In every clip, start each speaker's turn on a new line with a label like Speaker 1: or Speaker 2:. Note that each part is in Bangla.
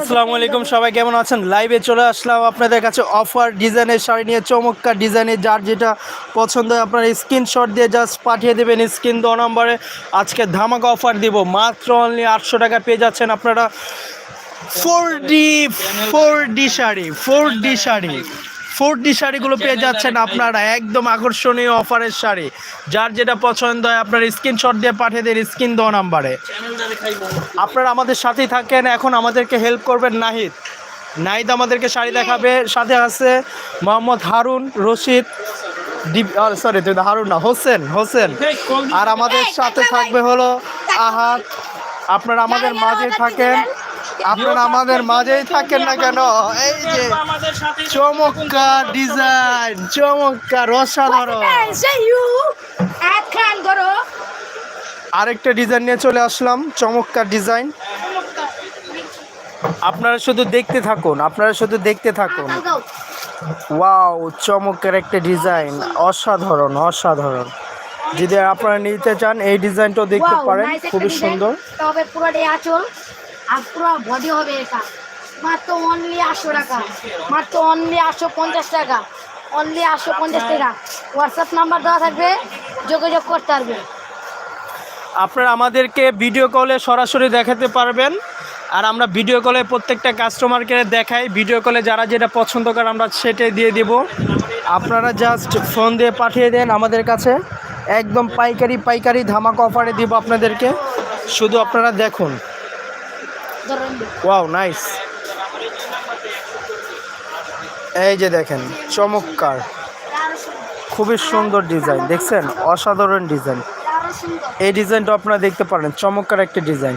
Speaker 1: আসসালামু আলাইকুম, সবাই কেমন আছেন? লাইভে চলে আসলাম আপনাদের কাছে অফার ডিজাইনের শাড়ি নিয়ে, চমৎকার ডিজাইনের, যার যেটা পছন্দ হয় স্ক্রিনশট দিয়ে জাস্ট পাঠিয়ে দেবেন স্ক্রিন দেওয়া নম্বরে আজকে ধামাকা অফার দিব, মাত্র অনলি আটশো টাকা পেয়ে যাচ্ছেন আপনারা। Four D four D sari four D sari. Four D শাড়িগুলো পেয়ে যাচ্ছেন আপনারা একদম আকর্ষণীয় অফারের শাড়ি। যার যেটা পছন্দ হয় আপনার স্ক্রিনশট দিয়ে পাঠিয়ে দিন স্ক্রিন দেওয়া নাম্বারে। আপনারা আমাদের সাথেই থাকেন এখন আমাদেরকে হেল্প করবেন নাহিদ। নাহিদ আমাদেরকে শাড়ি দেখাবে। সাথে আছে মোহাম্মদ হারুন রশিদ সরি হারুন না হোসেন হোসেন। আর আমাদের সাথে থাকবে হলো আহাত। আপনারা আমাদের মাঝে থাকেন। আপনারা আমাদের মাঝেই থাকেন না কেন? এই যে চমৎকার ডিজাইন চমৎকার অসাধারণ। আরেকটা ডিজাইন নিয়ে চলে আসলাম চমৎকার ডিজাইন। আপনারা শুধু দেখতে থাকুন আপনারা শুধু দেখতে থাকুন। ওয়াও চমৎকার একটা ডিজাইন অসাধারণ অসাধারণ। যদি আপনারা নিতে চান এই ডিজাইনটাও দেখতে পারেন খুবই সুন্দর।
Speaker 2: তবে পুরোটাই আঁচল। আর পুরো হবে এটা। মাত্র অনলি আটশো টাকা। মাত্র অনলি আটশো পঞ্চাশ টাকা। অনলি আটশো পঞ্চাশ টাকা। হোয়াটসঅ্যাপ নাম্বার দেওয়া থাকবে, যোগাযোগ করতে পারবে।
Speaker 1: আপনারা আমাদেরকে ভিডিও কলে সরাসরি দেখাতে পারবেন। আর আমরা ভিডিও কলে প্রত্যেকটা কাস্টমারকে দেখাই। ভিডিও কলে যারা যেটা পছন্দ করে, আমরা সেটাই দিয়ে দেব। আপনারা জাস্ট ফোন দিয়ে পাঠিয়ে দেন আমাদের কাছে। একদম পাইকারি পাইকারি ধামাকা অফারে দিব আপনাদেরকে। শুধু আপনারা দেখুন। ওয়াও নাইস এই যে দেখেন চমৎকার। খুবই সুন্দর ডিজাইন দেখছেন? অসাধারণ ডিজাইন। এই ডিজাইনটা আপনারা দেখতে পারেন চমৎকার একটা ডিজাইন।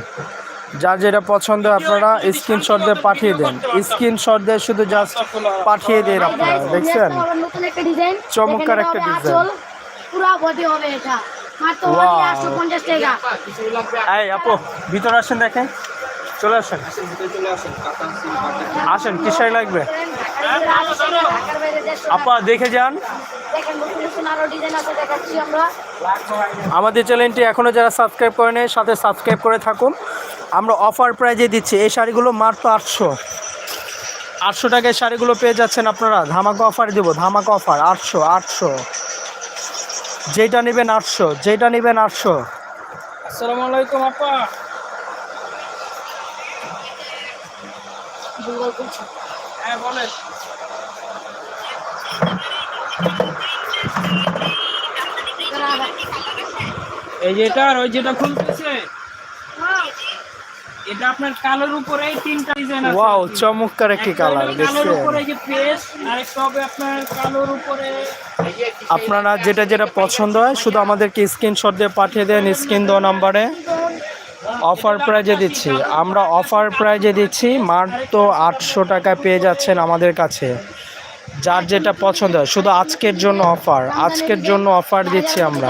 Speaker 1: যার যেটা পছন্দ আপনারা স্ক্রিনশট দিয়ে পাঠিয়ে দেন। স্ক্রিনশট দিয়ে শুধু জাস্ট পাঠিয়ে দেন আপনারা দেখছেন?
Speaker 2: নতুন একটা ডিজাইন।
Speaker 1: চমৎকার
Speaker 2: পুরো বডি হবে এটা। মাত্র
Speaker 1: Wow.
Speaker 2: আটশো পঞ্চাশ টাকা।
Speaker 1: এই আপু ভিতরে আসেন দেখেন। চলে আসেন? আসেন, কি শাড়ি লাগবে? আপা, দেখে যান। আমাদের চ্যানেলটি এখনও যারা সাবস্ক্রাইব করে নেই, সাথে সাবস্ক্রাইব করে থাকুন। আমরা অফার প্রাইজে দিচ্ছি, এই শাড়িগুলো মাত্র আটশো। আটশো টাকায় শাড়িগুলো পেয়ে যাচ্ছেন আপনারা। ধামাকা অফার দেবো, ধামাকা অফার, আটশো আটশো। যেটা নেবেন আটশো যেটা নেবেন আটশো।
Speaker 3: আসসালামু আলাইকুম, আপা।
Speaker 2: গুগল করছি
Speaker 3: হ্যাঁ বলেন। এই যেটা আর ওই যেটা খুলতেছে এটা আপনার কালোর উপরে এই তিনটা ডিজাইন আছে।
Speaker 1: ওয়াও চমৎকার একটি কালার
Speaker 3: কালোর উপরে যে পেস্ট আরেকটা হবে আপনার কালোর উপরে
Speaker 1: আপনারা যেটা যেটা পছন্দ হয় শুধু আমাদেরকে স্ক্রিনশট দিয়ে পাঠিয়ে দেন স্ক্রিন দেওয়া নাম্বারে অফার প্রাইজে দিচ্ছি। আমরা অফার প্রাইজে দিচ্ছি মাত্র আটশো টাকা পেয়ে যাচ্ছেন আমাদের কাছে। যার যেটা পছন্দ হয় শুধু আজকের জন্য অফার আজকের জন্য অফার দিচ্ছি আমরা।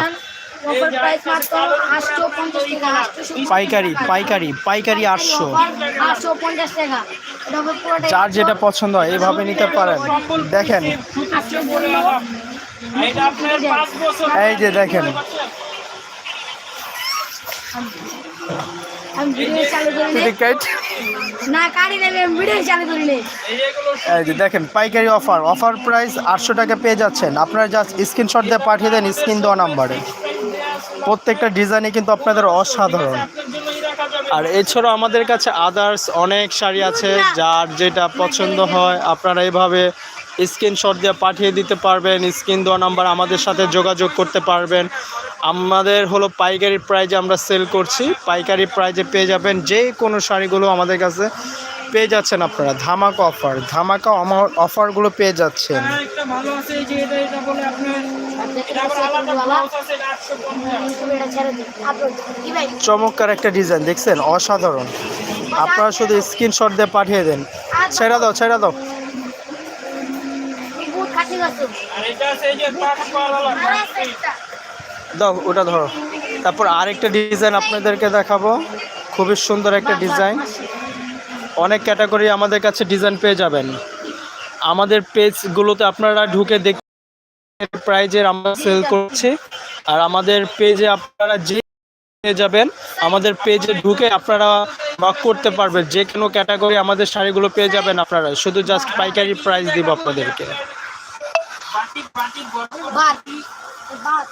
Speaker 2: অফার প্রাইস মাত্র আটশো পঞ্চাশ টাকা আটশো
Speaker 1: পাইকারি পাইকারি পাইকারি আটশো। যার যেটা পছন্দ হয় এভাবে নিতে পারেন। দেখেন। এই যে দেখেন।
Speaker 2: আমি ভিডিও চালু করি না কারি নেবে আমি ভিডিও চালু করি
Speaker 3: এই
Speaker 1: যে দেখেন পাইকারি অফার অফার প্রাইস আটশো টাকা পেয়ে যাচ্ছেন। আপনারা জাস্ট স্ক্রিনশট দিয়ে পাঠিয়ে দেন স্ক্রিন দেওয়া নাম্বারে প্রত্যেকটা ডিজাইনে কিন্তু আপনাদের অসাধারণ। আর এছাড়াও আমাদের কাছে আদার্স অনেক শাড়ি আছে যার যেটা পছন্দ হয় আপনারা এইভাবে স্ক্রিনশট দিয়ে পাঠিয়ে দিতে পারবেন স্ক্রিন দেওয়া নাম্বার আমাদের সাথে যোগাযোগ করতে পারবেন। আমাদের হলো পাইকারি প্রাইজে আমরা সেল করছি। পাইকারি প্রাইজে পেয়ে যাবেন যে কোনো শাড়িগুলো আমাদের কাছে পেয়ে যাচ্ছেন আপনারা। ধামাকা অফার ধামাকা আমার অফারগুলো পেয়ে যাচ্ছেন।
Speaker 3: আরেকটা ভালো আছে এই যে এটা এটা বলে আপনার এটা আবার আলাদা ব্লাউজ আছে এটা আটশো পঞ্চাশ।
Speaker 2: ইউটিউবে এটা ছেড়ে দিই আপলোড কি ভাই
Speaker 1: চমৎকার একটা ডিজাইন দেখছেন? অসাধারণ। আপনারা শুধু স্ক্রিনশট দিয়ে পাঠিয়ে দেন। ছেড়ে দাও ছেড়ে দাও
Speaker 2: বহুত কাছে গেছে
Speaker 3: আর এটা আছে এই যে পাঁচ পাওয়ালা
Speaker 2: আর আছে একটা
Speaker 1: দাও, ওটা ধরো। তারপর আরেকটা ডিজাইন আপনাদেরকে দেখাবো। খুবই সুন্দর একটা ডিজাইন অনেক ক্যাটাগরি আমাদের কাছে ডিজাইন পেয়ে যাবেন। আমাদের পেজগুলোতে আপনারা ঢুকে দেখে প্রাইজের আমরা সেল করছি। আর আমাদের পেজে আপনারা যে পেয়ে যাবেন, আমাদের পেজে ঢুকে আপনারা নক করতে পারবেন। যে কোনো ক্যাটাগরি আমাদের শাড়িগুলো পেয়ে যাবেন আপনারা। শুধু জাস্ট পাইকারি প্রাইস দিব আপনাদেরকে।
Speaker 3: বাটিক বাটিক বড়
Speaker 2: বাদ বাদ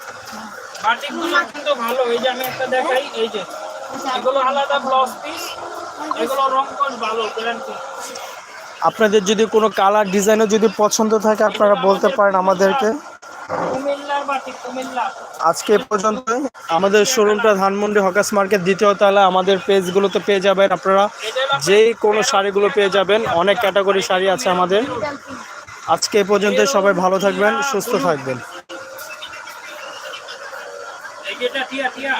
Speaker 3: বাটিকগুলো কিন্তু ভালো এই যে আমি একটা দেখাই এই যে। এগুলো আলাদা ব্লাউজ পিস এগুলো রং কোশ ভালো গ্যারান্টি
Speaker 1: আপনাদের যদি কোনো কালার ডিজাইনও যদি পছন্দ থাকে আপনারা বলতে পারেন আমাদেরকে।
Speaker 3: কুমিল্লার বাটিক কুমিল্লা।
Speaker 1: আজকে এ পর্যন্তই। আমাদের শোরুমটা ধানমন্ডি হকাস মার্কেট দ্বিতীয় তলা আমাদের পেজগুলোতে পেয়ে যাবেন আপনারা। যেই কোনো শাড়িগুলো পেয়ে যাবেন অনেক ক্যাটাগরি শাড়ি আছে আমাদের। আজকে এ পর্যন্ত সবাই ভালো থাকবেন সুস্থ থাকবেন।
Speaker 3: এই যেটা টিয়া টিয়া